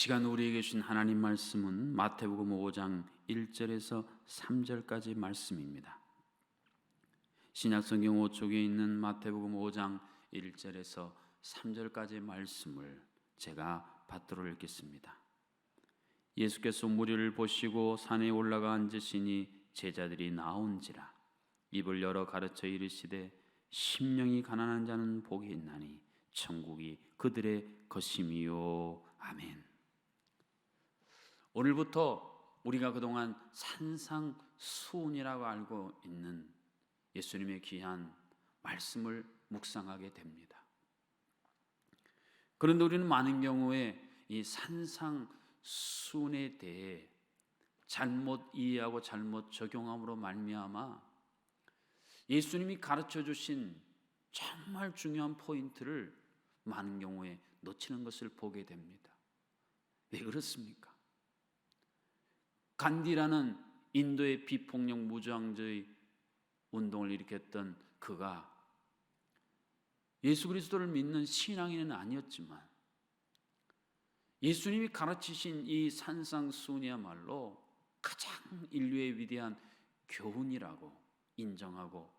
시간 우리에게 주신 하나님 말씀은 마태복음 5장 1절에서 3절까지 말씀입니다. 신약 성경 5쪽에 있는 마태복음 5장 1절에서 3절까지 말씀을 제가 받들어 읽겠습니다. 예수께서 무리를 보시고 산에 올라가 앉으시니 제자들이 나온지라 입을 열어 가르쳐 이르시되 심령이 가난한 자는 복이 있나니 천국이 그들의 것임이요 아멘. 오늘부터 우리가 그동안 산상수훈이라고 알고 있는 예수님의 귀한 말씀을 묵상하게 됩니다. 그런데 우리는 많은 경우에 이 산상수훈에 대해 잘못 이해하고 잘못 적용함으로 말미암아 예수님이 가르쳐 주신 정말 중요한 포인트를 많은 경우에 놓치는 것을 보게 됩니다. 왜 그렇습니까? 간디라는 인도의 비폭력 무장주의 운동을 일으켰던 그가 예수 그리스도를 믿는 신앙인은 아니었지만 예수님이 가르치신 이 산상순이야말로 가장 인류의 위대한 교훈이라고 인정하고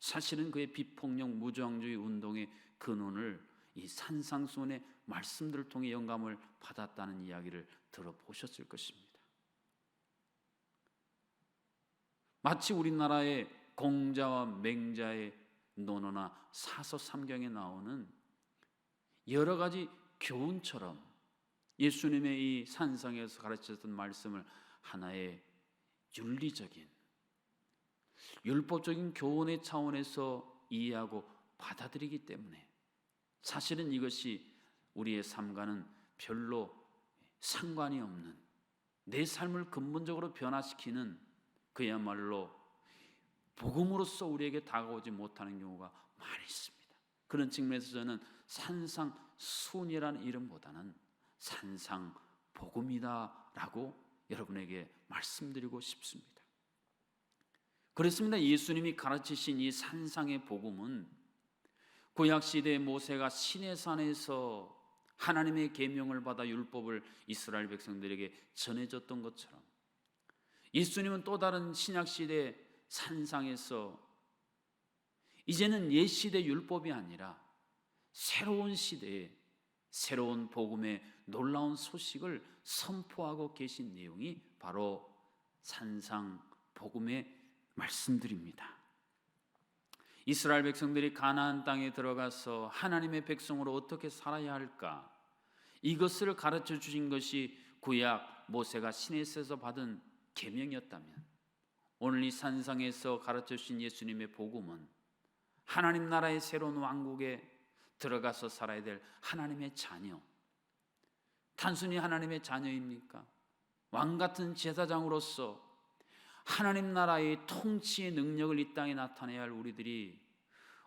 사실은 그의 비폭력 무저항주의 운동의 근원을 이 산상순의 말씀들을 통해 영감을 받았다는 이야기를 들어보셨을 것입니다. 마치 우리나라의 공자와 맹자의 논어나 사서 삼경에 나오는 여러 가지 교훈처럼 예수님의 이 산상에서 가르쳤던 말씀을 하나의 윤리적인 율법적인 교훈의 차원에서 이해하고 받아들이기 때문에 사실은 이것이 우리의 삶과는 별로 상관이 없는 내 삶을 근본적으로 변화시키는 그야말로 복음으로서 우리에게 다가오지 못하는 경우가 많이 있습니다. 그런 측면에서 저는 산상 순이라는 이름보다는 산상 복음이다라고 여러분에게 말씀드리고 싶습니다. 그렇습니다. 예수님이 가르치신 이 산상의 복음은 구약 시대 모세가 시내 산에서 하나님의 계명을 받아 율법을 이스라엘 백성들에게 전해줬던 것처럼 예수님은 또 다른 신약 시대 산상에서 이제는 옛 시대 율법이 아니라 새로운 시대에 새로운 복음의 놀라운 소식을 선포하고 계신 내용이 바로 산상 복음의 말씀들입니다. 이스라엘 백성들이 가나안 땅에 들어가서 하나님의 백성으로 어떻게 살아야 할까? 이것을 가르쳐 주신 것이 구약 모세가 시내에서 받은 계명이었다면 오늘 이 산상에서 가르쳐 주신 예수님의 복음은 하나님 나라의 새로운 왕국에 들어가서 살아야 될 하나님의 자녀. 단순히 하나님의 자녀입니까? 왕 같은 제사장으로서 하나님 나라의 통치의 능력을 이 땅에 나타내야 할 우리들이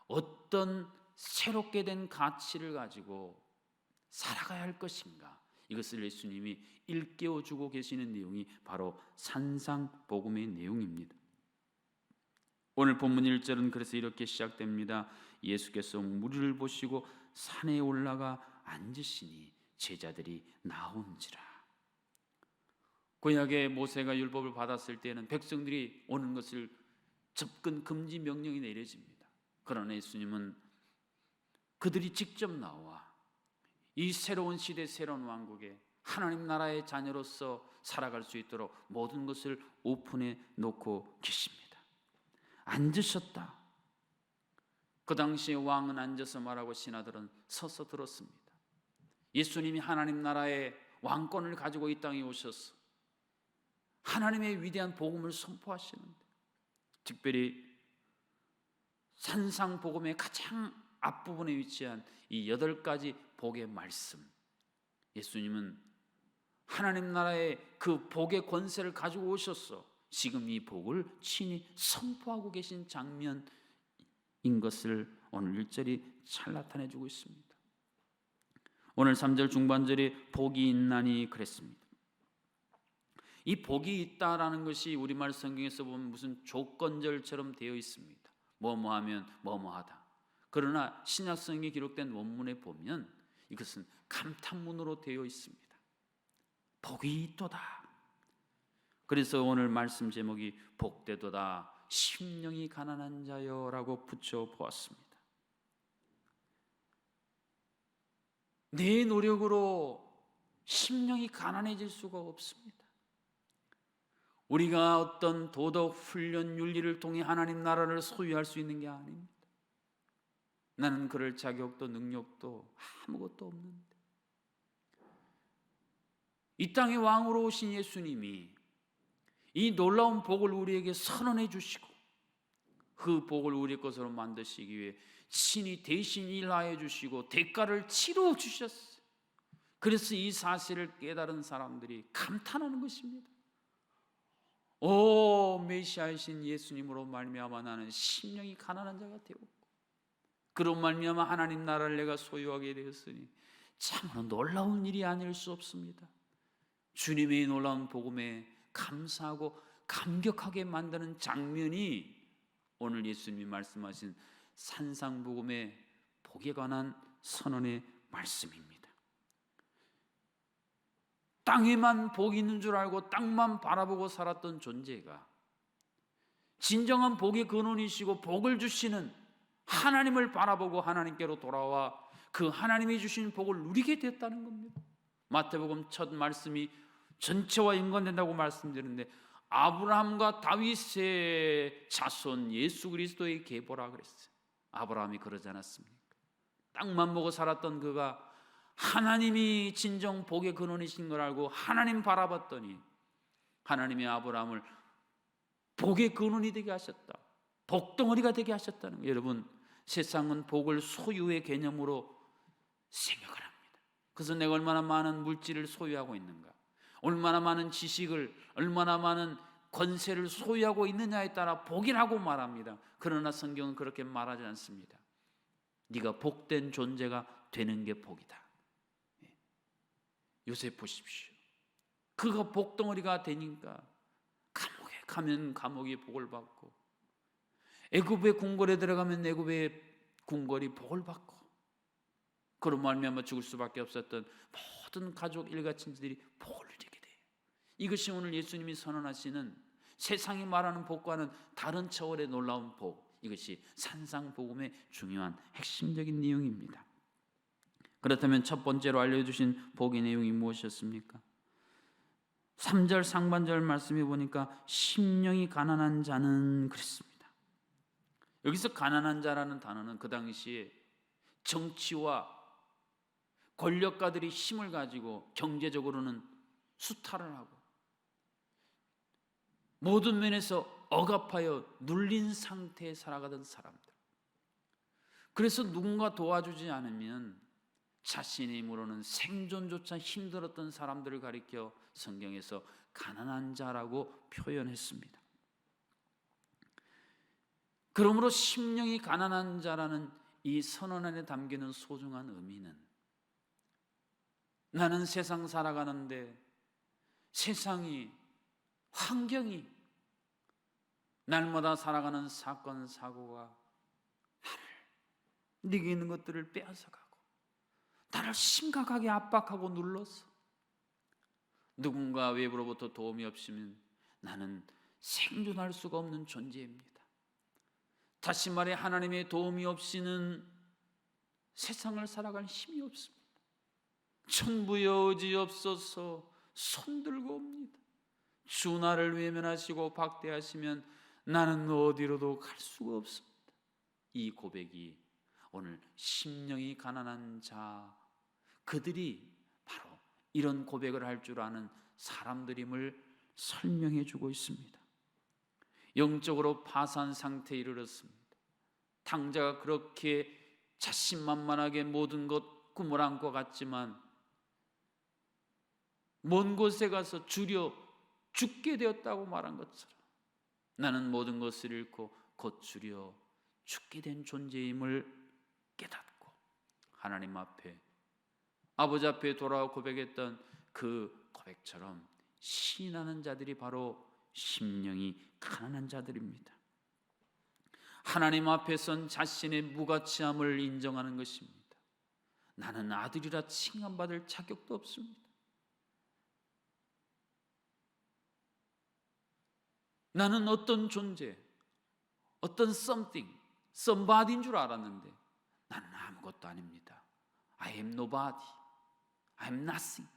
어떤 새롭게 된 가치를 가지고 살아가야 할 것인가? 이것을 예수님이 일깨워 주고 계시는 내용이 바로 산상 복음의 내용입니다. 오늘 본문 1절은 그래서 이렇게 시작됩니다. 예수께서 무리를 보시고 산에 올라가 앉으시니 제자들이 나온지라. 구약의 모세가 율법을 받았을 때는 백성들이 오는 것을 접근 금지 명령이 내려집니다. 그러나 예수님은 그들이 직접 나와 이 새로운 시대 새로운 왕국에 하나님 나라의 자녀로서 살아갈 수 있도록 모든 것을 오픈해 놓고 계십니다. 앉으셨다. 그 당시에 왕은 앉아서 말하고 신하들은 서서 들었습니다. 예수님이 하나님 나라의 왕권을 가지고 이 땅에 오셔서 하나님의 위대한 복음을 선포하시는데 특별히 산상 복음의 가장 앞부분에 위치한 이 여덟 가지 복의 말씀. 예수님은 하나님 나라의 그 복의 권세를 가지고 오셔서 지금 이 복을 친히 선포하고 계신 장면인 것을 오늘 1절이 잘 나타내 주고 있습니다. 오늘 3절 중반절에 복이 있나니 그랬습니다. 이 복이 있다라는 것이 우리말 성경에서 보면 무슨 조건절처럼 되어 있습니다. 뭐뭐 하면 뭐뭐 하다. 그러나 신약 성경에 기록된 원문에 보면 이것은 감탄문으로 되어 있습니다. 복이 있도다. 그래서 오늘 말씀 제목이 복되도다 심령이 가난한 자여라고 붙여 보았습니다. 내 노력으로 심령이 가난해질 수가 없습니다. 우리가 어떤 도덕 훈련 윤리를 통해 하나님 나라를 소유할 수 있는 게 아닙니다. 나는 그럴 자격도 능력도 아무것도 없는데 이 땅의 왕으로 오신 예수님이 이 놀라운 복을 우리에게 선언해 주시고 그 복을 우리 것으로 만드시기 위해 신이 대신 일하여 주시고 대가를 치러 주셨어요. 그래서 이 사실을 깨달은 사람들이 감탄하는 것입니다. 오 메시아이신 예수님으로 말미암아 나는 심령이 가난한 자가 되었고 그런 말미암아 하나님 나라를 내가 소유하게 되었으니 참으로 놀라운 일이 아닐 수 없습니다. 주님의 놀라운 복음에 감사하고 감격하게 만드는 장면이 오늘 예수님이 말씀하신 산상 복음의 복에 관한 선언의 말씀입니다. 땅에만 복이 있는 줄 알고 땅만 바라보고 살았던 존재가 진정한 복의 근원이시고 복을 주시는 하나님을 바라보고 하나님께로 돌아와 그 하나님이 주신 복을 누리게 됐다는 겁니다. 마태복음 첫 말씀이 전체와 연관된다고 말씀드렸는데 아브라함과 다윗의 자손 예수 그리스도의 계보라 그랬어요. 아브라함이 그러지 않았습니까? 땅만 보고 살았던 그가 하나님이 진정 복의 근원이신 걸 알고 하나님 바라봤더니 하나님의 아브라함을 복의 근원이 되게 하셨다. 복덩어리가 되게 하셨다는 거예요. 여러분, 세상은 복을 소유의 개념으로 생각을 합니다. 그래서 내가 얼마나 많은 물질을 소유하고 있는가, 얼마나 많은 지식을, 얼마나 많은 권세를 소유하고 있느냐에 따라 복이라고 말합니다. 그러나 성경은 그렇게 말하지 않습니다. 네가 복된 존재가 되는 게 복이다. 예. 요새 보십시오. 그가 복덩어리가 되니까 감옥에 가면 감옥이 복을 받고 애굽의 궁궐에 들어가면 애굽의 궁궐이 복을 받고 그런 말미암아 죽을 수밖에 없었던 모든 가족 일가 친지들이 복을 누리게 돼요. 이것이 오늘 예수님이 선언하시는 세상이 말하는 복과는 다른 차원의 놀라운 복. 이것이 산상 복음의 중요한 핵심적인 내용입니다. 그렇다면 첫 번째로 알려주신 복의 내용이 무엇이었습니까? 3절 상반절 말씀해 보니까 심령이 가난한 자는 그랬습니다. 여기서 가난한 자라는 단어는 그 당시에 정치와 권력가들이 힘을 가지고 경제적으로는 수탈을 하고 모든 면에서 억압하여 눌린 상태에 살아가던 사람들. 그래서 누군가 도와주지 않으면 자신의 힘으로는 생존조차 힘들었던 사람들을 가리켜 성경에서 가난한 자라고 표현했습니다. 그러므로 심령이 가난한 자라는 이 선언 안에 담기는 소중한 의미는 나는 세상 살아가는데 세상이 환경이 날마다 살아가는 사건 사고가 나를 네게 있는 것들을 빼앗아가고 나를 심각하게 압박하고 눌러서 누군가 외부로부터 도움이 없으면 나는 생존할 수가 없는 존재입니다. 다시 말해 하나님의 도움이 없이는 세상을 살아갈 힘이 없습니다. 천부여 의지 없어서 손들고 옵니다. 주 나를 외면하시고 박대하시면 나는 어디로도 갈 수가 없습니다. 이 고백이 오늘 심령이 가난한 자 그들이 바로 이런 고백을 할 줄 아는 사람들임을 설명해 주고 있습니다. 영적으로 파산 상태에 이르렀습니다. 당자가 그렇게 자신만만하게 모든 것 꿈을 안고 갔지만 먼 곳에 가서 주려 죽게 되었다고 말한 것처럼 나는 모든 것을 잃고 곧 주려 죽게 된 존재임을 깨닫고 하나님 앞에 아버지 앞에 돌아와 고백했던 그 고백처럼 신하는 자들이 바로 심령이 가난한 자들입니다. 하나님 앞에 선 자신의 무가치함을 인정하는 것입니다. 나는 아들이라 칭함받을 자격도 없습니다. 나는 어떤 존재, 어떤 something, somebody인 줄 알았는데 나는 아무것도 아닙니다. I am nobody. I am nothing.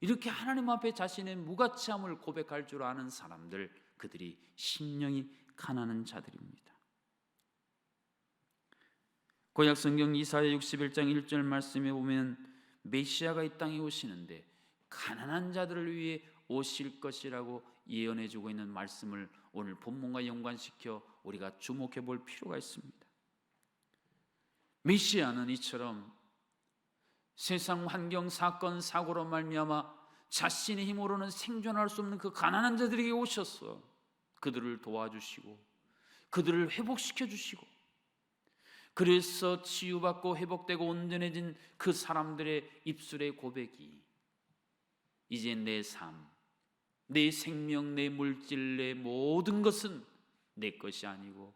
이렇게 하나님 앞에 자신의 무가치함을 고백할 줄 아는 사람들, 그들이 심령이 가난한 자들입니다. 고약 성경 이사야 61장 1절 말씀에 보면 메시아가 이 땅에 오시는데 가난한 자들을 위해 오실 것이라고 예언해 주고 있는 말씀을 오늘 본문과 연관시켜 우리가 주목해 볼 필요가 있습니다. 메시아는 이처럼 세상 환경 사건 사고로 말미암아 자신의 힘으로는 생존할 수 없는 그 가난한 자들에게 오셔서 그들을 도와주시고 그들을 회복시켜 주시고 그래서 치유받고 회복되고 온전해진 그 사람들의 입술의 고백이 이제 내 삶, 내 생명, 내 물질, 내 모든 것은 내 것이 아니고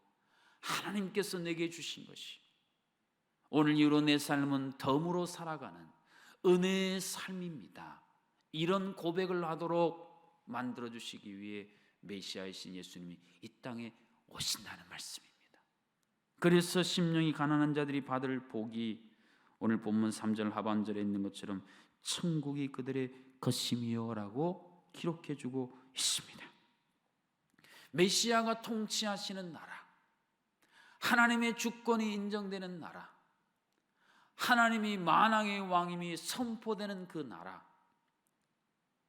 하나님께서 내게 주신 것이 오늘 이후로 내 삶은 덤으로 살아가는 은혜의 삶입니다. 이런 고백을 하도록 만들어 주시기 위해 메시아이신 예수님이 이 땅에 오신다는 말씀입니다. 그래서 심령이 가난한 자들이 받을 복이 오늘 본문 3절 하반절에 있는 것처럼 천국이 그들의 것임이요라고 기록해 주고 있습니다. 메시아가 통치하시는 나라, 하나님의 주권이 인정되는 나라, 하나님이 만왕의 왕임이 선포되는 그 나라,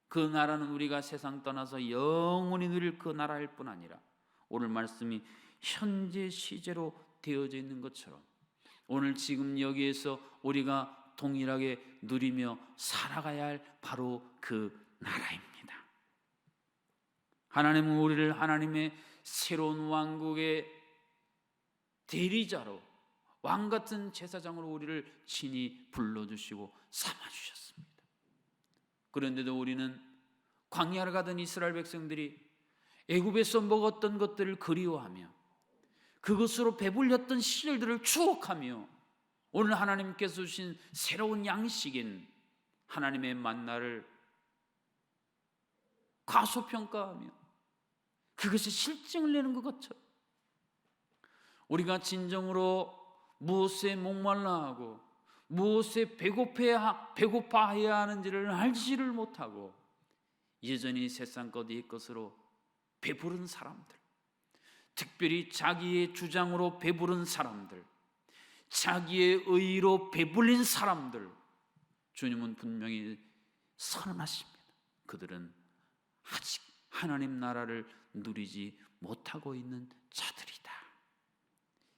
그 나라는 우리가 세상 떠나서 영원히 누릴 그 나라일 뿐 아니라 오늘 말씀이 현재 시제로 되어져 있는 것처럼 오늘 지금 여기에서 우리가 동일하게 누리며 살아가야 할 바로 그 나라입니다. 하나님은 우리를 하나님의 새로운 왕국의 대리자로 왕 같은 제사장으로 우리를 친히 불러주시고 삼아주셨습니다. 그런데도 우리는 광야를 가던 이스라엘 백성들이 애굽에서 먹었던 것들을 그리워하며 그것으로 배불렸던 시절들을 추억하며 오늘 하나님께서 주신 새로운 양식인 하나님의 만나를 과소평가하며 그것이 실증을 내는 것 같아요. 우리가 진정으로 무엇에 목말라 하고 무엇에 배고파야, 배고파해야 하는지를 알지를 못하고 여전히 세상 것 이 것으로 배부른 사람들 특별히 자기의 주장으로 배부른 사람들 자기의 의로 배불린 사람들 주님은 분명히 선언하십니다. 그들은 아직 하나님 나라를 누리지 못하고 있는 자들이다.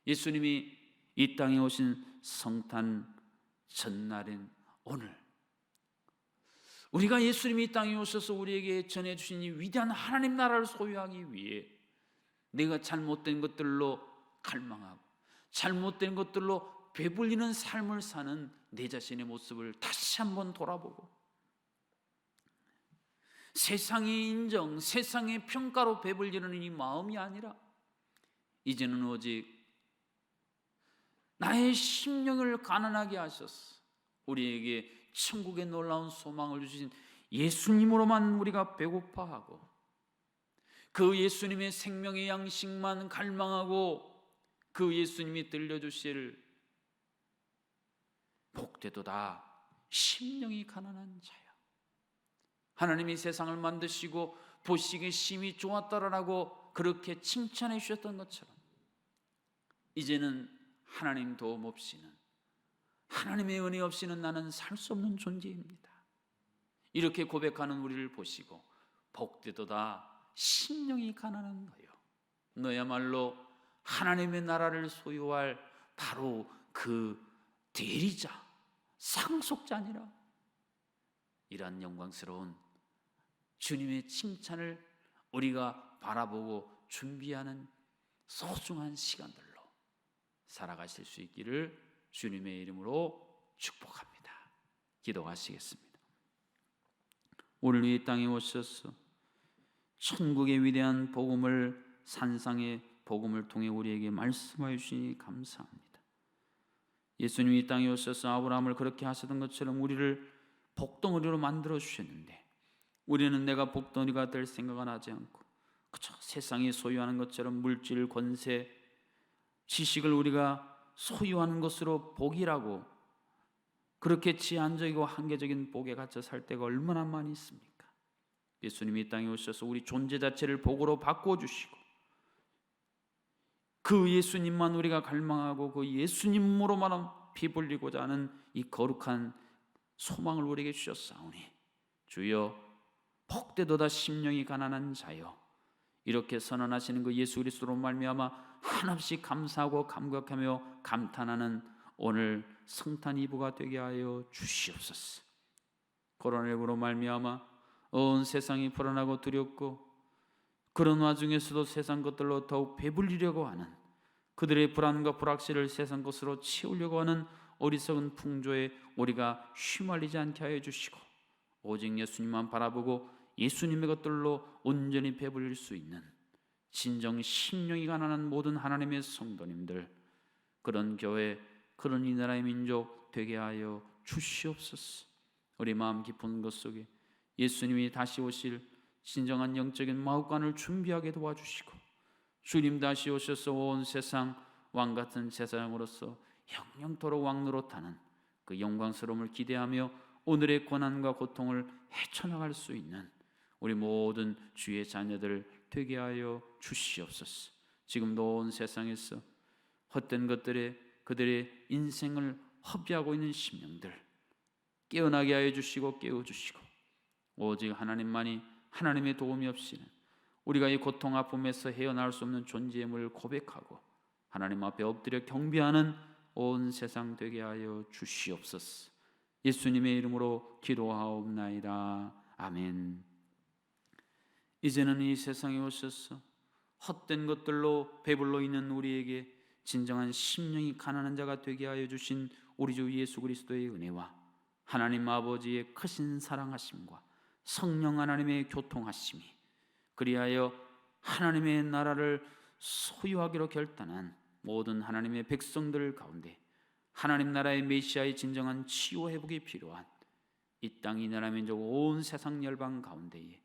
예수님이 이 땅에 오신 성탄 전날인 오늘. 우리가 예수님이 이 땅에 오셔서 우리에게 전해 주신 이 위대한 하나님 나라를 소유하기 위해 내가 잘못된 것들로 갈망하고 잘못된 것들로 배불리는 삶을 사는 내 자신의 모습을 다시 한번 돌아보고 세상의 인정, 세상의 평가로 배불리는 이 마음이 아니라 이제는 오직 나의 심령을 가난하게 하셨어. 우리에게 천국의 놀라운 소망을 주신 예수님으로만 우리가 배고파하고 그 예수님의 생명의 양식만 갈망하고 그 예수님이 들려주실 복되도다 심령이 가난한 자야. 하나님이 세상을 만드시고 보시기에 심히 좋았다라고 그렇게 칭찬해 주셨던 것처럼 이제는 하나님 도움 없이는 하나님의 은혜 없이는 나는 살 수 없는 존재입니다. 이렇게 고백하는 우리를 보시고 복되도다 심령이 가난한 너요. 너야말로 하나님의 나라를 소유할 바로 그 대리자, 상속자니라. 이러한 영광스러운 주님의 칭찬을 우리가 바라보고 준비하는 소중한 시간들로 살아가실 수 있기를 주님의 이름으로 축복합니다. 기도하시겠습니다. 오늘 이 땅에 오셔서 천국의 위대한 복음을 산상의 복음을 통해 우리에게 말씀하여 주시니 감사합니다. 예수님이 이 땅에 오셔서 아브라함을 그렇게 하시던 것처럼 우리를 복덩어리로 만들어 주셨는데 우리는 내가 복덩어리가 될 생각은 하지 않고 그저 세상이 소유하는 것처럼 물질, 권세, 지식을 우리가 소유하는 것으로 복이라고 그렇게 제한적이고 한계적인 복에 갇혀 살 때가 얼마나 많이 있습니까? 예수님이 이 땅에 오셔서 우리 존재 자체를 복으로 바꿔 주시고 그 예수님만 우리가 갈망하고 그 예수님으로만 피 불리고자 하는 이 거룩한 소망을 우리에게 주셨사오니 주여 복되도다 심령이 가난한 자여 이렇게 선언하시는 그 예수 그리스도로 말미암아 한없이 감사하고 감격하며 감탄하는 오늘 성탄 이브가 되게 하여 주시옵소서. 코로나19로 말미암아 온 세상이 불안하고 두렵고 그런 와중에서도 세상 것들로 더욱 배불리려고 하는 그들의 불안과 불확실을 세상 것으로 채우려고 하는 어리석은 풍조에 우리가 휘말리지 않게 하여 주시고 오직 예수님만 바라보고 예수님의 것들로 온전히 배불릴 수 있는 진정 심령이 가난한 모든 하나님의 성도님들 그런 교회 그런 이 나라의 민족 되게 하여 주시옵소서. 우리 마음 깊은 것 속에 예수님이 다시 오실 진정한 영적인 마음관을 준비하게 도와주시고 주님 다시 오셔서 온 세상 왕 같은 제사장으로서 영영토록 왕노릇하는 그 영광스러움을 기대하며 오늘의 고난과 고통을 헤쳐나갈 수 있는 우리 모든 주의 자녀들 되게 하여 주시옵소서. 지금도 온 세상에서 헛된 것들에 그들의 인생을 허비하고 있는 심령들 깨어나게 하여 주시고 깨워 주시고 오직 하나님만이 하나님의 도움이 없이는 우리가 이 고통 아픔에서 헤어나올 수 없는 존재임을 고백하고 하나님 앞에 엎드려 경배하는 온 세상 되게 하여 주시옵소서. 예수님의 이름으로 기도하옵나이다. 아멘. 이제는 이 세상에 오셔서 헛된 것들로 배불러 있는 우리에게 진정한 심령이 가난한 자가 되게 하여 주신 우리 주 예수 그리스도의 은혜와 하나님 아버지의 크신 사랑하심과 성령 하나님의 교통하심이 그리하여 하나님의 나라를 소유하기로 결단한 모든 하나님의 백성들 가운데 하나님 나라의 메시아의 진정한 치유 회복이 필요한 이 땅 이 나라 민족 온 세상 열방 가운데에